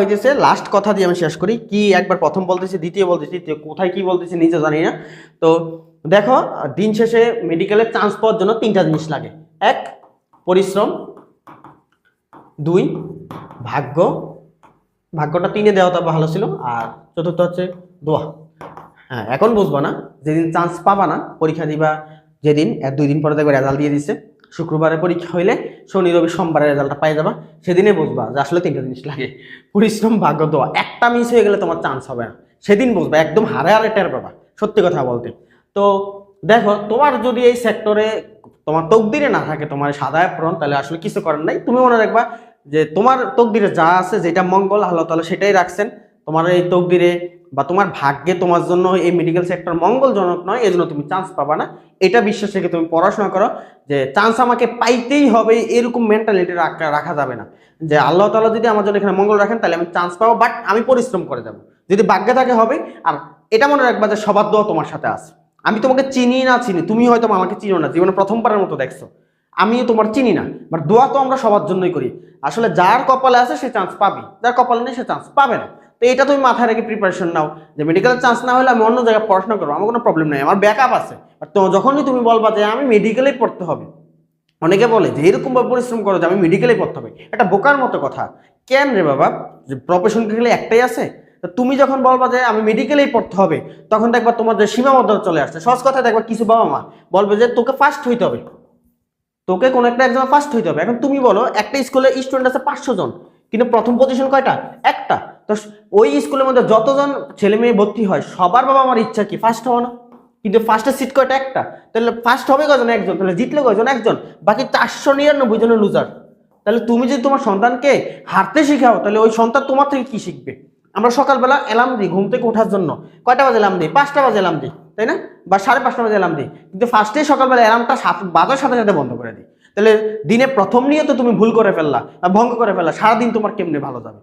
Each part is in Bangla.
হইতেছে লাস্ট কথা দিয়ে আমি শেষ করি, কি একবার প্রথম বলতেছি, দ্বিতীয় বলতেছি তৃতীয় কোথায় কি বলতেছি নিজে জানি না। তো দেখো, দিন শেষে মেডিকেলে চান্স পাওয়ার জন্য তিনটা জিনিস লাগে। এক, পরিশ্রম। দুই, ভাগ্য। ভাগ্যটা তিনে দেওয়া তো ভালো ছিল। আর চতুর্থ হচ্ছে দোয়া। হ্যাঁ এখন বুঝবা না, যেদিন চান্স পাবা না, পরীক্ষা দিবা, যেদিন দুই দিন পরে দেখবে রেজাল্ট দিয়ে দিচ্ছে শুক্রবারে পরীক্ষা হইলে শনি, রবি সোমবারে রেজাল্টটা পাই যাবা। সেদিনে বুঝবা যে আসলে তিনটা জিনিস লাগে। পরিশ্রম, ভাগ্য, দোয়া, একটা মিস হয়ে গেলে তোমার চান্স হবে না। সেদিন বুঝবা, একদম হারে হারে টের পাবা, সত্যি কথা বলতে। তো দেখো, তোমার যদি এই সেক্টরে তোমার তকদিরে না থাকে, তোমার সাদায় পূরণ তাহলে আসলে কিছু করার নাই। তুমি মনে রাখবা যে তোমার তকদিরে যা আছে, যেটা মঙ্গল, আল্লাহ তাহলে সেটাই রাখছেন। তোমার এই তকদিরে বা তোমার ভাগ্যে তোমার জন্য এই মেডিকেল সেক্টর মঙ্গলজনক নয় এই জন্য তুমি চান্স পাবা না। এটা বিশ্বাস রেখে তুমি পড়াশোনা করো যে চান্স আমাকে পাইতেই হবে, এরকম মেন্টালিটি রাখা যাবে না। যে আল্লাহ তালা যদি আমার জন্য এখানে মঙ্গল রাখেন, তাহলে আমি চান্স পাবো বাট আমি পরিশ্রম করে যাব। যদি ভাগ্যে থাকে হবে, আর এটা মনে রাখবা যে সবার দোয়া তোমার সাথে আছে। আমি তোমাকে চিনি না, চিনি। তুমি হয়তো আমাকে চিনো না, জীবনে প্রথমবারের মতো দেখছ। আমি তোমার চিনি না বাট দোয়া তো আমরা সবার জন্যই করি। আসলে যার কপালে আছে, সে চান্স পাবে যার কপালে নেই, সে চান্স পাবে না। তো এটা তুমি মাথায় রেখে প্রিপারেশন নাও। যে মেডিকেলের চান্স না হলে আমি অন্য জায়গায় পড়াশোনা করব, আমার কোনো প্রবলেম নেই, আমার ব্যাকআপ আছে। বাট তো যখনই তুমি বলবা যে আমি মেডিকেলেই পড়তে হবে, অনেকে বলে যে এরকম ভাবে পরিশ্রম করো যে আমি মেডিকেলেই পড়তে হবে। এটা বোকার মতো কথা। কেন রে বাবা? যে প্রফেশন গেলে একটাই আছে? তুমি যখন বলবা যে আমি মেডিকেলেই পড়তে হবে, তখন দেখবা তোমার যে সীমাবদ্ধতা চলে আসছে। সহজ কথা দেখবা কিছু বাবা মা বলবে যে তোকে ফার্স্ট হইতে হবে। তোকে কোনো একটা এক্সামে ফার্স্ট হইতে হবে। এখন তুমি বলো, একটা স্কুলে স্টুডেন্ট আছে পাঁচশো জন, কিন্তু প্রথম পজিশন কয়টা? একটা। তো ওই স্কুলের মধ্যে যতজন ছেলে মেয়ে ভর্তি হয়, সবার বাবা আমার ইচ্ছা কি? ফার্স্ট হওয়া না। কিন্তু ফার্স্টের সিট কয়টা? একটা। তাহলে ফার্স্ট হবে কজন একজন। তাহলে জিতলে কজন একজন। বাকি চারশো নিরানব্বই জনের লুজার তাহলে তুমি যদি তোমার সন্তানকে হারতে শেখাও, তাহলে ওই সন্তান তোমার থেকে কি শিখবে? আমরা সকালবেলা এলাম দিই ঘুম থেকে ওঠার জন্য। কয়টা বাজে এলাম দিই? পাঁচটা বাজে এলাম দিই, তাই না? বা সাড়ে পাঁচটা বাজে এলাম দিই। কিন্তু ফার্স্টেই সকালবেলা এলামটা সাত বাজার সাথে সাথে বন্ধ করে দিই। তাহলে দিনে প্রথম নিয়ে তো তুমি ভুল করে ফেললা বা ভঙ্গ করে ফেললা, সারাদিন তোমার কেমনে ভালো যাবে?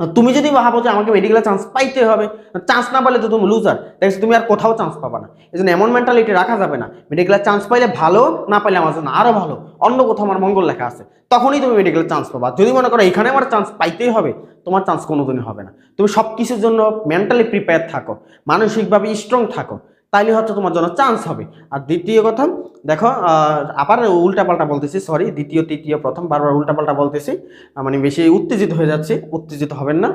তুমি যদি ভাবো যে আমাকে মেডিকেলে চান্স পাইতে হবে চান্স না পেলে তো তুমি লুজার দেখছ তুমি আর কোথাও চান্স পাবা না। এই জন্য এমন মেন্টালিটি রাখা যাবে না। মেডিকেলের চান্স পাইলে ভালো, না পাইলে আমার জন্য আরও ভালো। অন্য কোথাও আমার মঙ্গল লেখা আছে। তখনই তুমি মেডিকেলের চান্স পাবা। যদি মনে করো এখানে আমার চান্স পাইতেই হবে, তোমার চান্স কোনোদিনই হবে না। তুমি সব কিছুর জন্য মেন্টালি প্রিপেয়ার থাকো। মানসিকভাবে স্ট্রং থাকো। তাইলে হচ্ছে তোমার জন্য চান্স হবে। আর দ্বিতীয় কথা, দেখো আবার উল্টাপাল্টা বলতেছি সরি দ্বিতীয়, তৃতীয়, প্রথম, বারবার উল্টাপাল্টা বলতেছি মানে বেশি উত্তেজিত হয়ে যাচ্ছে, উত্তেজিত হবেন না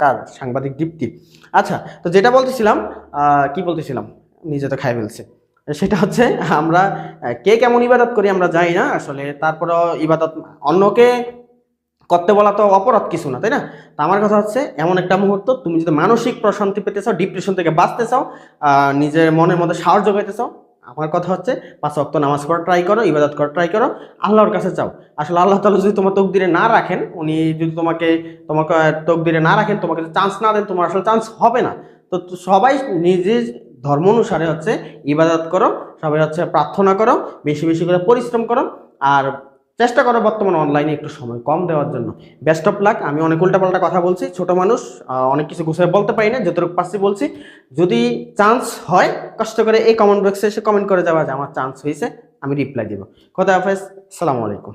কার? সাংবাদিক দীপ্তি। আচ্ছা তো যেটা বলতেছিলাম কি বলতেছিলাম? নিজে তো খাই ফেলছে। সেটা হচ্ছে, আমরা কে কেমন ইবাদত করি আমরা জানি না, আসলে তারপরেও ইবাদত, অন্যকে করতে বলা তো অপরাধ কিছু না, তাই না? তো আমার কথা হচ্ছে, এমন একটা মুহূর্ত, তুমি যদি মানসিক প্রশান্তি পেতে চাও ডিপ্রেশন থেকে বাঁচতে চাও নিজের মনের মধ্যে সাহস যোগাইতে চাও, আমার কথা হচ্ছে, পাঁচ অক্ত নামাজ পড়া ট্রাই করো, ইবাদত করা ট্রাই করো, আল্লাহর কাছে চাও আসলে আল্লাহ তালা যদি তোমার তকদিরে না রাখেন, উনি যদি তোমাকে তোমাকে তকদিরে না রাখেন, তোমাকে চান্স না দেন, তোমার আসলে চান্স হবে না। তো তো সবাই নিজের ধর্ম অনুসারে হচ্ছে, ইবাদত করো, সবাই হচ্ছে প্রার্থনা করো, বেশি বেশি করে পরিশ্রম করো, আর চেষ্টা করো বর্তমানে অনলাইনে একটু সময় কম দেওয়ার জন্য। বেস্ট অফ লাক আমি অনেক উল্টা পাল্টা কথা বলছি, ছোট মানুষ অনেক কিছু গুছিয়ে বলতে পারি না, যতটুকু পারছি বলছি। যদি চান্স হয়, কষ্ট করে এই কমেন্ট বক্সে এসে কমেন্ট করে যাওয়া যে আমার চান্স হয়েছে, আমি রিপ্লাই দিব। কথা হাফেজ সালামু আলাইকুম